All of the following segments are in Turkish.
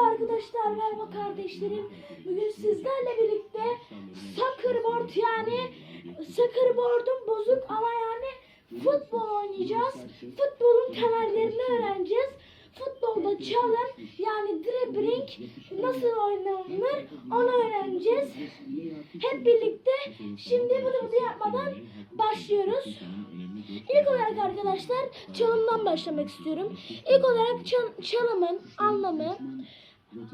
Merhaba arkadaşlar, merhaba kardeşlerim. Bugün sizlerle birlikte Soccerboard yani Soccerboard'un bozuk ama yani futbol oynayacağız. Futbolun temellerini öğreneceğiz. Futbolda çalım yani dribbling nasıl oynanır onu öğreneceğiz. Hep birlikte şimdi bunu bunu yapmadan başlıyoruz. İlk olarak arkadaşlar çalımdan başlamak istiyorum. İlk olarak çal- çalımın anlamı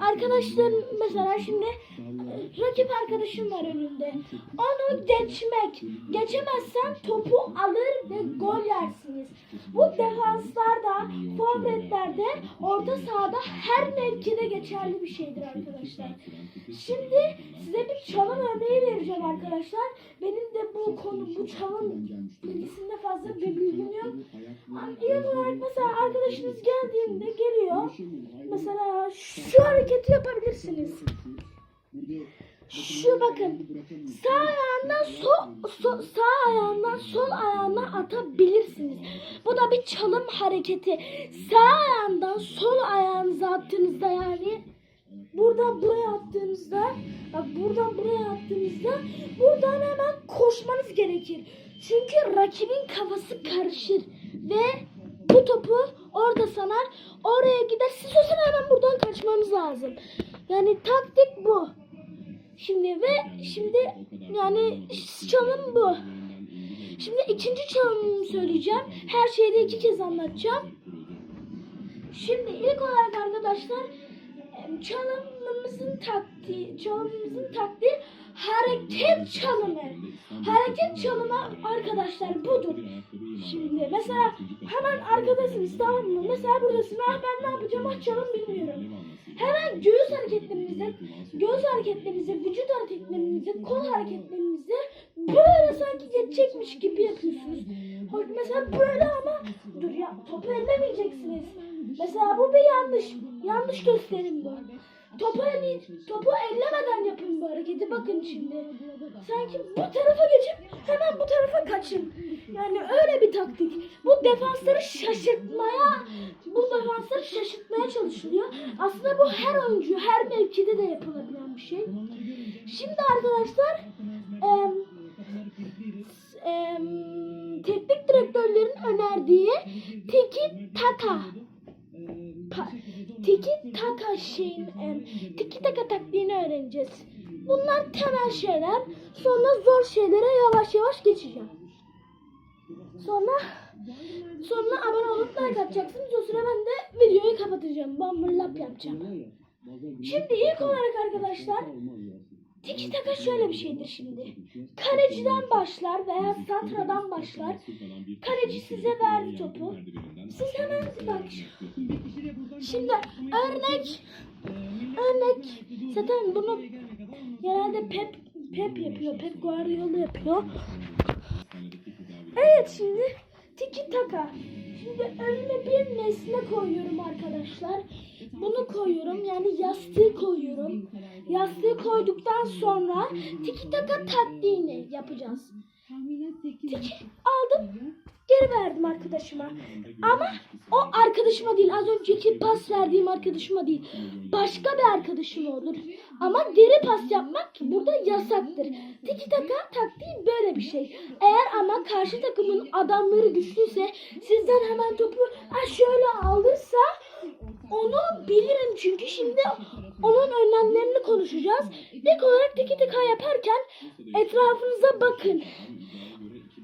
arkadaşların mesela şimdi e, rakip arkadaşın var önünde. Onu geçmek. Geçemezsen topu alır ve gol yersiniz. Bu defanslarda, forvetlerde, orta sahada her mevkide geçerli bir şeydir arkadaşlar. Şimdi size bir çalım örneği vereceğim arkadaşlar. Benim de bu konu, bu çalım bilgisinde fazla bir bilgim yok. İlk olarak mesela arkadaşınız geldiğinde geliyor. Mesela şu hareketi yapabilirsiniz. Şu bakın. Sağ ayağından sol, sol sağ ayağından sol ayağına atabilirsiniz. Bu da bir çalım hareketi. Sağ ayağından sol ayağınıza attığınızda yani buradan buraya attığınızda bak buradan buraya attığınızda buradan hemen koşmanız gerekir. Çünkü rakibin kafası karışır ve bu topu orada sanar oraya gider siz o hemen buradan kaçmanız lazım. Yani taktik bu. Şimdi ve şimdi yani çalım bu. Şimdi ikinci çalımımı söyleyeceğim. Her şeyi de iki kez anlatacağım. Şimdi ilk olarak arkadaşlar çalımımızın taktiği, çalımımızın taktiği hareket çalımı. Hareket çalımı arkadaşlar budur. Şimdi mesela hemen arkadasınız tamam mı? Mesela buradasın. Ah ben ne yapacağım? Ah çalım bilmiyorum. Hemen göğüs hareketlerinizi, göğüs hareketlerinizi, vücut hareketlerinizi, kol hareketlerinizi böyle sanki geçecekmiş gibi yapıyorsunuz. Mesela böyle ama dur ya topu ellemeyeceksiniz. Mesela bu bir yanlış. Yanlış gösterim bu. Topu, elle, topu ellemeden yapın bu hareketi. Bakın şimdi. Sanki bu tarafa geçip hemen bu tarafa kaçın. Yani öyle bir taktik. Bu defansları şaşırtmaya, bu defansları şaşırtmaya çalışılıyor. Aslında bu her oyuncu, her mevkide de yapılabilen bir şey. Şimdi arkadaşlar, em, em, teknik direktörlerin önerdiği tiki taka pa, tiki taka şeyin em, tiki taka taktiğini öğreneceğiz. Bunlar temel şeyler. Sonra zor şeylere yavaş yavaş geçeceğim. Sonra sonra abone olup like atacaksınız. O sıra ben de videoyu kapatacağım. Bumble yapacağım. Şimdi ilk olarak arkadaşlar tiki taka şöyle bir şeydir şimdi. Kaleciden başlar veya santradan başlar. Kaleci size verdi topu. Siz hemen bak. Şimdi örnek örnek zaten bunu genelde Pep Pep yapıyor. Pep Guardiola yapıyor. Evet şimdi tiki taka. Şimdi önüme bir nesne koyuyorum arkadaşlar. Bunu koyuyorum yani yastığı koyuyorum. Yastığı koyduktan sonra tiki taka taktiğini yapacağız. Tiki aldım geri verdim arkadaşıma. Ama o arkadaşıma değil az önceki pas verdiğim arkadaşıma değil. Başka bir arkadaşıma olur. Ama geri pas yapmak burada yasaktır. Tiki taka taktiği böyle bir şey. Eğer ama karşı takımın adamları güçlüyse sizden hemen topu ha şöyle alırsa onu bilirim çünkü şimdi onun önlemlerini konuşacağız. İlk olarak tiki taka yaparken etrafınıza bakın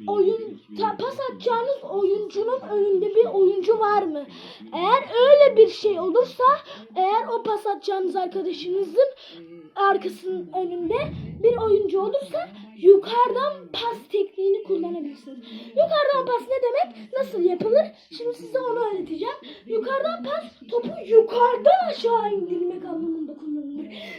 oyun pas atacağınız oyuncunun önünde bir oyuncu var mı? Eğer öyle bir şey olursa, eğer o pas atacağınız arkadaşınızın arkasının önünde bir oyuncu olursa yukarıdan pas tekniğini kullanabilirsiniz. Yukarıdan pas ne demek? Nasıl yapılır? Şimdi size onu öğreteceğim. Yukarıdan pas topu yukarıdan aşağı indirmek anlamında kullanılır.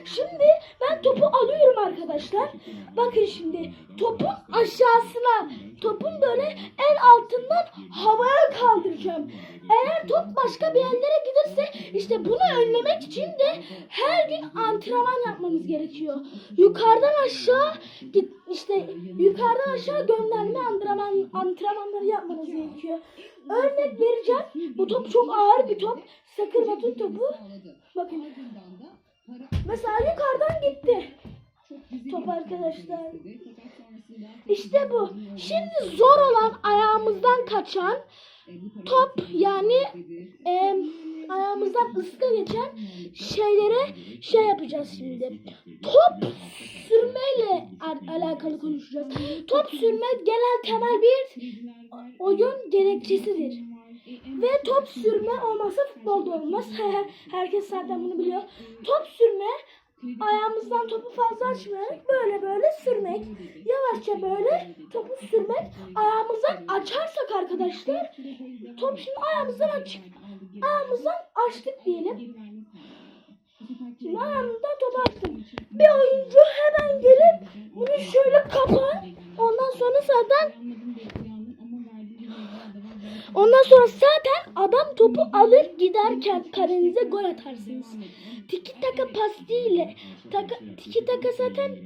Şimdi ben topu alıyorum arkadaşlar. Bakın şimdi topun aşağısına, topun böyle en altından havaya kaldıracağım. Eğer top başka bir yerlere giderse işte bunu önlemek için de her gün antrenman yapmanız gerekiyor. Yukarıdan aşağı git işte yukarıdan aşağı gönderme antrenman antrenmanları yapmanız gerekiyor. Örnek vereceğim. Bu top çok ağır bir top. Sakır batın topu. Bakın. Mesela yukarıdan gitti. Top arkadaşlar. İşte bu. Şimdi zor olan ayağımızdan kaçan top yani e, ayağımızdan ıska geçen şeylere şey yapacağız şimdi. Top sürmeyle al- alakalı konuşacağız. Top sürme genel temel bir oyun gerekçesidir. Ve top sürme olmazsa futbolda olmaz. Herkes zaten bunu biliyor. Top sürme ayağımızdan topu fazla açmayarak böyle böyle sürmek. Yavaşça böyle topu sürmek. Ayağımızdan açarsak arkadaşlar top şimdi ayağımızdan açık. Ayağımızdan açtık diyelim. Şimdi ayağımızdan topu açtım. Bir oyuncu hemen gelip bunu şöyle kapar. Ondan sonra zaten Ondan sonra zaten adam topu alır giderken kalenize gol atarsınız. Tiki taka pas değil. Taka, tiki taka zaten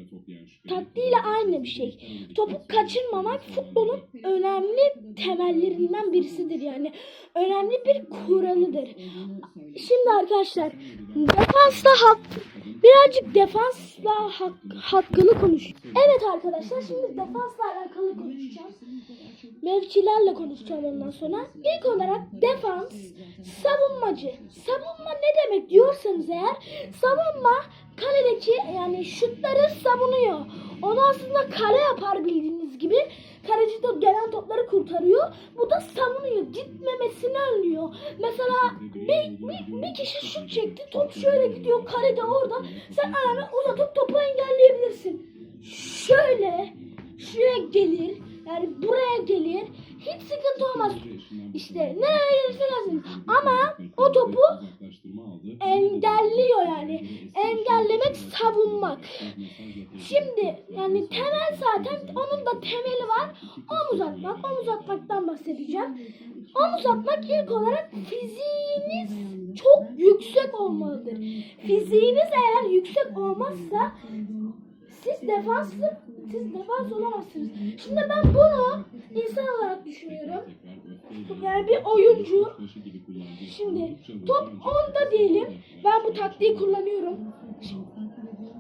taktiğiyle aynı bir şey. Topu kaçırmamak futbolun önemli temellerinden birisidir yani. Önemli bir kuralıdır. Şimdi arkadaşlar defansla hak, birazcık defansla hak, hakkını konuş. Evet arkadaşlar şimdi defansla alakalı konuşacağız. Mevkilerle konuşacağım ondan sonra. İlk olarak defans, savunmacı. Savunma ne demek diyorsanız eğer savunma kaledeki yani şutları savunuyor. Onu aslında kale yapar bildiğiniz gibi. Kaleci de gelen topları kurtarıyor. Bu da savunuyor. Gitmemesini önlüyor. Mesela bir, bir, bir kişi şut çekti. Top şöyle gidiyor. Kalede orada. Sen ayağını uzatıp topu engelleyebilirsin. Şöyle. Şuraya gelir. Yani buraya gelir. Hiç sıkıntı olmaz. İşte nereye gelirse gelsin. Ama o topu engelliyor yani. Engellemek savunmak. Şimdi yani temel zaten onun da temeli var. Omuz atmak. Omuz atmaktan bahsedeceğim. Omuz atmak ilk olarak fiziğiniz çok yüksek olmalıdır. Fiziğiniz eğer yüksek olmazsa siz defanslı siz defans olamazsınız. Şimdi ben bunu insan olarak düşünüyorum. Yani bir oyuncu şimdi top 10'da diyelim. Ben bu taktiği kullanıyorum.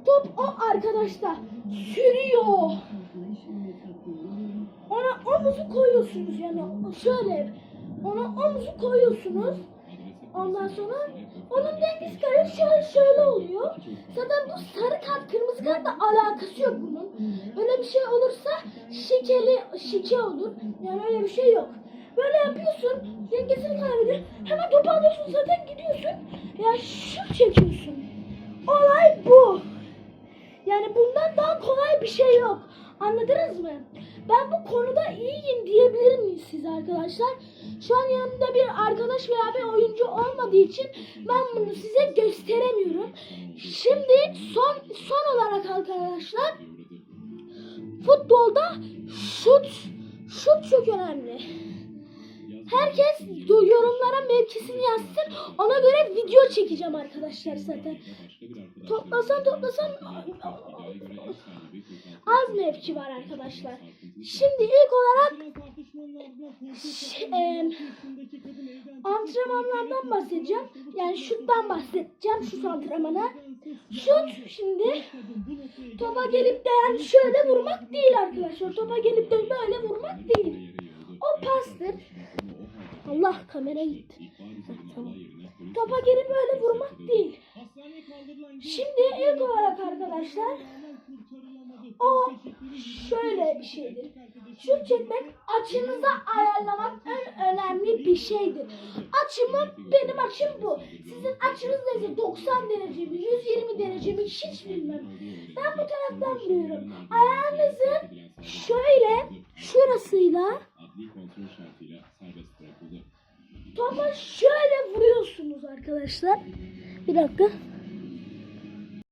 Top o arkadaşta sürüyor. Ona omuzu koyuyorsunuz yani şöyle. Ona omuzu koyuyorsunuz. Ondan sonra onun dengesi kare şöyle şöyle oluyor. Zaten bu sarı kart kırmızı kartla alakası yok bunun. Öyle bir şey olursa şikeli şike olur. Yani öyle bir şey yok. Böyle yapıyorsun dengesini kaybediyor. Hemen topu alıyorsun zaten gidiyorsun. Ya şut çekiyorsun. Olay bu. Yani bundan daha kolay bir şey yok. Anladınız mı? Ben bu konuda iyiyim diyebilir miyiz siz arkadaşlar? Şu an yanımda bir arkadaş veya bir oyuncu olmadığı için ben bunu size gösteremiyorum. Şimdi son son olarak arkadaşlar futbolda şut şut çok önemli. Herkes yorumlara mevkisini yazsın. Ona göre video çekeceğim arkadaşlar zaten. Toplasan toplasan az mevki var arkadaşlar. Şimdi ilk olarak ş- e, antrenmanlardan bahsedeceğim. Yani şuttan bahsedeceğim. Şut antrenmanı. Şut şimdi topa gelip de yani şöyle vurmak değil arkadaşlar. Topa gelip de böyle vurmak değil. O pastır. Allah kamera gitti. Tamam. Topa gelip böyle vurmak değil. Şimdi ilk olarak arkadaşlar o şöyle bir şeydir. Şut çekmek açınızı ayarlamak en önemli bir şeydir. Açımı benim açım bu. Sizin açınız neyse 90 derece mi 120 derece mi hiç bilmem. Ben bu taraftan vuruyorum. Ayağınızın şöyle şurasıyla topa şöyle vuruyorsunuz arkadaşlar. Bir dakika.